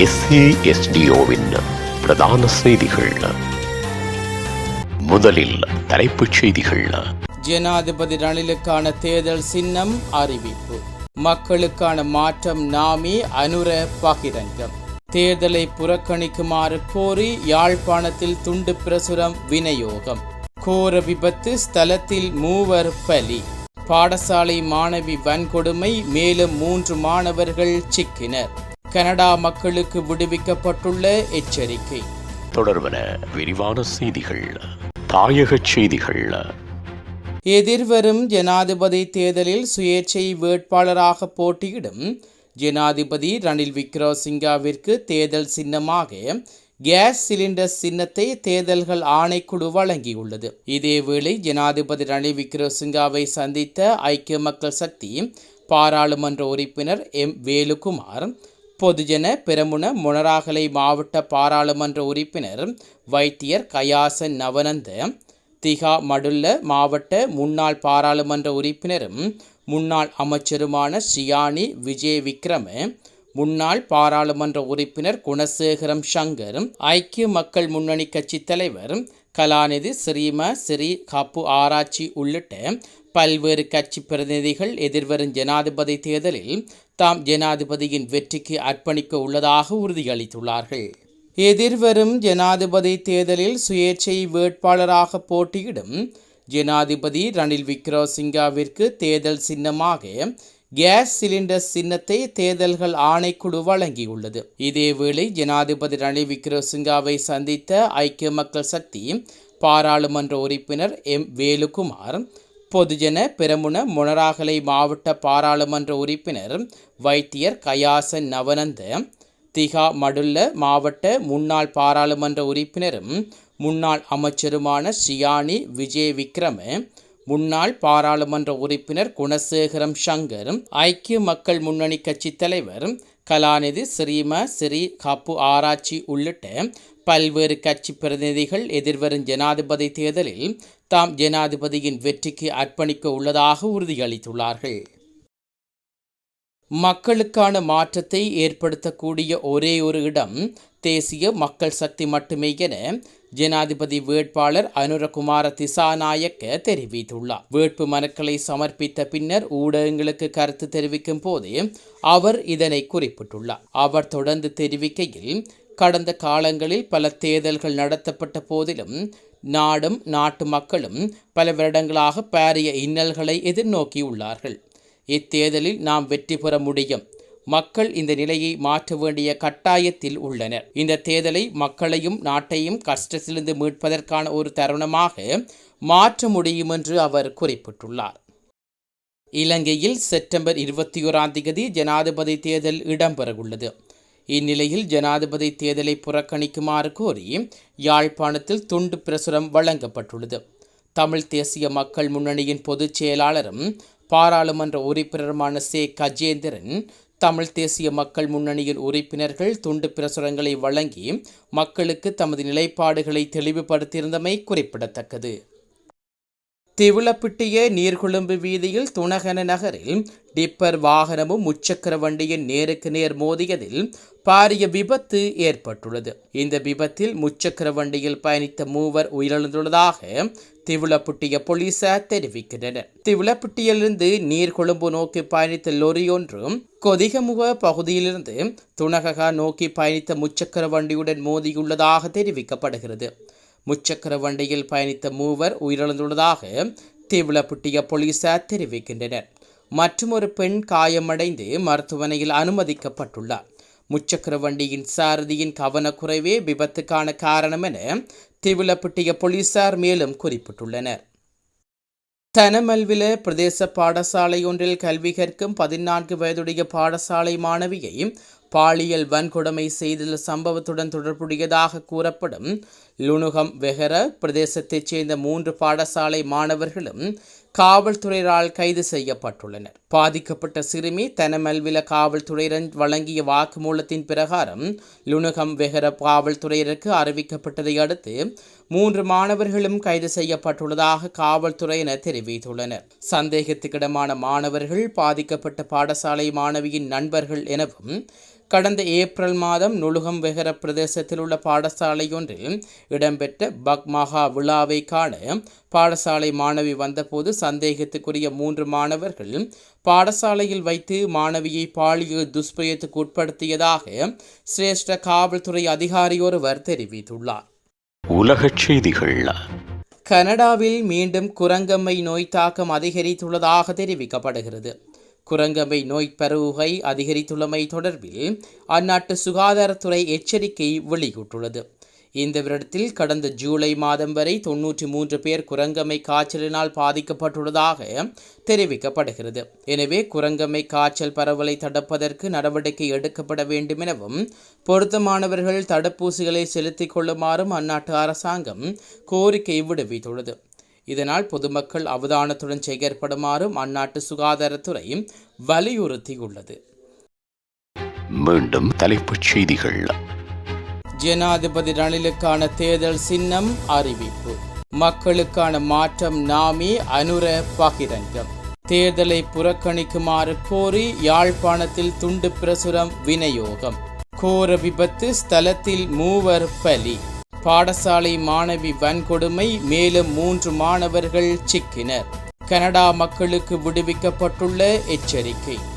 எஸ்ஏஎஸ்டிஓவின் பிரதான செய்திகள். முதலில் தலைப்புச் செய்திகள். ஜனாதிபதி ரணிலுக்கான தேர்தல் சின்னம் அறிவிப்பு. மக்களுக்கான மாற்றம் நாமே அனுர பகிரங்கம். தேர்தலை புறக்கணிக்குமாறு கோரி யாழ்ப்பாணத்தில் துண்டு பிரசுரம் விநியோகம். கோர விபத்து ஸ்தலத்தில் மூவர் பலி. பாடசாலை மாணவி வன்கொடுமை மேலும் மூன்று மாணவர்கள் சிக்கினர். கனடா மக்களுக்கு விடுவிக்கப்பட்டுள்ள எச்சரிக்கை. தொடர்வன விரிவான செய்திகள் தாயகச் செய்திகள். எதிர்வரும் ஜனாதிபதி தேர்தலில் சுயேட்சை வேட்பாளராக போட்டியிடும் ஜனாதிபதி ரணில் விக்ரமசிங்காவிற்கு தேர்தல் சின்னமாக கேஸ் சிலிண்டர் சின்னத்தை தேர்தல்கள் ஆணைக்குழு வழங்கியுள்ளது. இதேவேளை ஜனாதிபதி ரணில் விக்ரமசிங்காவை சந்தித்த ஐக்கிய மக்கள் சக்தி பாராளுமன்ற உறுப்பினர் எம். வேலுகுமார் பொதுஜன பெரமுன மொனராகலை மாவட்ட பாராளுமன்ற உறுப்பினர் வைத்தியர் கயாசன் நவனந்த திகா மடுல்ல மாவட்ட முன்னாள் பாராளுமன்ற உறுப்பினரும் முன்னாள் அமைச்சருமான ஷியானி விஜய் விக்ரம முன்னாள் பாராளுமன்ற உறுப்பினர் குணசேகரம் சங்கர் ஐக்கிய மக்கள் முன்னணி கட்சி தலைவர் கலாநிதி ஸ்ரீம ஸ்ரீ கப்பு ஆராய்ச்சி உள்ளிட்ட பல்வேறு கட்சி பிரதிநிதிகள் எதிர்வரும் ஜனாதிபதி தேர்தலில் தாம் ஜனாதிபதியின் வெற்றிக்கு அர்ப்பணிக்க உள்ளதாக உறுதியளித்துள்ளார்கள். எதிர்வரும் ஜனாதிபதி தேர்தலில் சுயேட்சை வேட்பாளராக போட்டியிடும் ஜனாதிபதி ரணில் விக்ரமசிங்காவிற்கு தேர்தல் சின்னமாக கேஸ் சிலிண்டர் சின்னத்தை தேர்தல்கள் ஆணைக்குழு வழங்கியுள்ளது. இதேவேளை ஜனாதிபதி ரணில் விக்ரமசிங்காவை சந்தித்த ஐக்கிய மக்கள் சக்தி பாராளுமன்ற உறுப்பினர் எம் வேலுகுமார் பொதுஜன பெரமுன மொனராகலை மாவட்ட பாராளுமன்ற உறுப்பினர் வைத்தியர் கயாசன் நவனந்த திகா மடுல்ல மாவட்ட முன்னாள் பாராளுமன்ற உறுப்பினரும் முன்னாள் அமைச்சருமான ஷியானி விஜய் விக்ரம முன்னாள் பாராளுமன்ற உறுப்பினர் குணசேகரம் சங்கர் ஐக்கிய மக்கள் முன்னணி கட்சி தலைவர் கலாநிதி ஸ்ரீம ஸ்ரீ காப்பு ஆராய்ச்சி உள்ளிட்ட பல்வேறு கட்சி பிரதிநிதிகள் எதிர்வரும் ஜனாதிபதி தேர்தலில் தாம் ஜனாதிபதியின் வெற்றிக்கு அர்ப்பணிக்க உள்ளதாக உறுதியளித்துள்ளார்கள். மக்களுக்கான மாற்றத்தை ஏற்படுத்தக்கூடிய ஒரே ஒரு இடம் தேசிய மக்கள் சக்தி மட்டுமே என ஜனாதிபதி வேட்பாளர் அனுரகுமார திசாநாயக்க தெரிவித்துள்ளார். வேட்பு மனுக்களை சமர்ப்பித்த பின்னர் ஊடகங்களுக்கு கருத்து தெரிவிக்கும் போது அவர் இதனை குறிப்பிட்டுள்ளார். அவர் தொடர்ந்து தெரிவிக்கையில் கடந்த காலங்களில் பல தேர்தல்கள் நடத்தப்பட்ட போதிலும் நாடும் நாட்டு மக்களும் பல வருடங்களாக பாரிய இன்னல்களை எதிர்நோக்கியுள்ளார்கள். இத்தேர்தலில் நாம் வெற்றி பெற முடியும். மக்கள் இந்த நிலையை மாற்ற வேண்டிய கட்டாயத்தில் உள்ளனர். இந்த தேர்தலை மக்களையும் நாட்டையும் கஷ்டத்திலிருந்து மீட்பதற்கான ஒரு தருணமாக மாற்ற முடியும் என்று அவர் குறிப்பிட்டுள்ளார். இலங்கையில் செப்டம்பர் இருபத்தி ஓராம் தேதி ஜனாதிபதி தேர்தல் இடம்பெறவுள்ளது. இந்நிலையில் ஜனாதிபதி தேர்தலை புறக்கணிக்குமாறு கோரி யாழ்ப்பாணத்தில் துண்டு பிரசுரம் வழங்கப்பட்டுள்ளது. தமிழ் தேசிய மக்கள் முன்னணியின் பொதுச் செயலாளரும் பாராளுமன்ற உறுப்பினருமான சே. கஜேந்திரன் தமிழ் தேசிய மக்கள் முன்னணியின் உறுப்பினர்கள் துண்டு பிரசுரங்களை வழங்கி மக்களுக்கு தமது நிலைப்பாடுகளை தெளிவுபடுத்தியிருந்தமை குறிப்பிடத்தக்கது. திவுளப்பிட்டிய நீர்கொழும்பு வீதியில் துணகன நகரில் டிப்பர் வாகனமும் முச்சக்கர வண்டியின் நேருக்கு நேர் மோதியதில் பாரிய விபத்து ஏற்பட்டுள்ளது. இந்த விபத்தில் முச்சக்கர வண்டியில் பயணித்த மூவர் உயிரிழந்துள்ளதாக திவுளப்புட்டிய போலீசார் தெரிவிக்கின்றனர். திவுளப்புட்டியிலிருந்து நீர்கொழும்பு நோக்கி பயணித்த லொரி ஒன்றும் கொதிகமுக பகுதியிலிருந்து துணககா நோக்கி பயணித்த முச்சக்கர வண்டியுடன் மோதியுள்ளதாக தெரிவிக்கப்படுகிறது. முச்சக்கர வண்டியில் பயணித்த மூவர் உயிரிழந்துள்ளதாக தீவிளப்புட்டிய போலீசார் தெரிவிக்கின்றனர். மற்றும் ஒரு பெண் காயமடைந்து மருத்துவமனையில் அனுமதிக்கப்பட்டுள்ளார். முச்சக்கர வண்டியின் சாரதியின் கவனக்குறைவே விபத்துக்கான காரணம் என திவிலப்பட்டிய போலீசார் மேலும் குறிப்பிட்டுள்ளனர். தனமல்வில பிரதேச பாடசாலை ஒன்றில் கல்வி கற்கும் பதினான்கு வயதுடைய பாடசாலை மாணவியை பாலியல் வன்கொடுமை செய்துள்ள சம்பவத்துடன் தொடர்புடையதாக கூறப்படும் லுணுகம் வெஹர பிரதேசத்தைச் சேர்ந்த மூன்று பாடசாலை மாணவர்களும் காவல்துறையினரால் கைது செய்யப்பட்டுள்ளனர். பாதிக்கப்பட்ட சிறுமி தனமல்வில காவல்துறையினர் வழங்கிய வாக்குமூலத்தின் பிரகாரம் லுணுகம் வெஹர காவல்துறையினருக்கு அறிவிக்கப்பட்டதை அடுத்து மூன்று மாணவர்களும் கைது செய்யப்பட்டுள்ளதாக காவல்துறையினர் தெரிவித்துள்ளனர். சந்தேகத்துக்கிடமான மாணவர்கள் பாதிக்கப்பட்ட பாடசாலை மாணவியின் நண்பர்கள் எனவும் கடந்த ஏப்ரல் மாதம் நுழுகம் வெகர பிரதேசத்தில் உள்ள பாடசாலை ஒன்றில் இடம்பெற்ற பக் மகா விழாவை காண பாடசாலை மாணவி வந்தபோது சந்தேகத்துக்குரிய மூன்று மாணவர்கள் பாடசாலையில் வைத்து மாணவியை பாலியல் துஷ்பிரயத்துக்கு உட்படுத்தியதாக சிரேஷ்ட காவல்துறை அதிகாரி ஒருவர் தெரிவித்துள்ளார். உலகச் செய்திகள். கனடாவில் மீண்டும் குரங்கம்மை நோய் தாக்கம் அதிகரித்துள்ளதாக தெரிவிக்கப்படுகிறது. குரங்கமை நோய் பரவுகை அதிகரித்துள்ளமை தொடர்பில் அந்நாட்டு சுகாதாரத்துறை எச்சரிக்கை வெளியிட்டுள்ளது. இந்த வருடத்தில் கடந்த ஜூலை மாதம் வரை தொன்னூற்றி மூன்று பேர் குரங்கமை காய்ச்சலினால் பாதிக்கப்பட்டுள்ளதாக தெரிவிக்கப்படுகிறது. எனவே குரங்கம்மை காய்ச்சல் பரவலை தடுப்பதற்கு நடவடிக்கை எடுக்கப்பட வேண்டும் எனவும் பொருத்தமானவர்கள் தடுப்பூசிகளை செலுத்திக் கொள்ளுமாறும் அந்நாட்டு அரசாங்கம் கோரிக்கை விடுவித்துள்ளது. இதனால் பொதுமக்கள் அவதானத்துடன் செயற்படுமாறும் அந்நாட்டு சுகாதாரத்துறை வலியுறுத்தியுள்ளது. மீண்டும் தலைப்புச் செய்திகள். ஜனாதிபதி ரணிலுக்கான தேர்தல் சின்னம் அறிவிப்பு. மக்களுக்கான மாற்றம் நாமே அனுர பகிரங்கம். தேர்தலை புறக்கணிக்குமாறு கோரி யாழ்ப்பாணத்தில் துண்டு பிரசுரம் விநியோகம். கோர விபத்து ஸ்தலத்தில் மூவர் பலி. பாடசாலை மாணவி வன்கொடுமை மேலும் மூன்று மாணவர்கள் சிக்கினர். கனடா மக்களுக்கு விடுவிக்கப்பட்டுள்ள எச்சரிக்கை.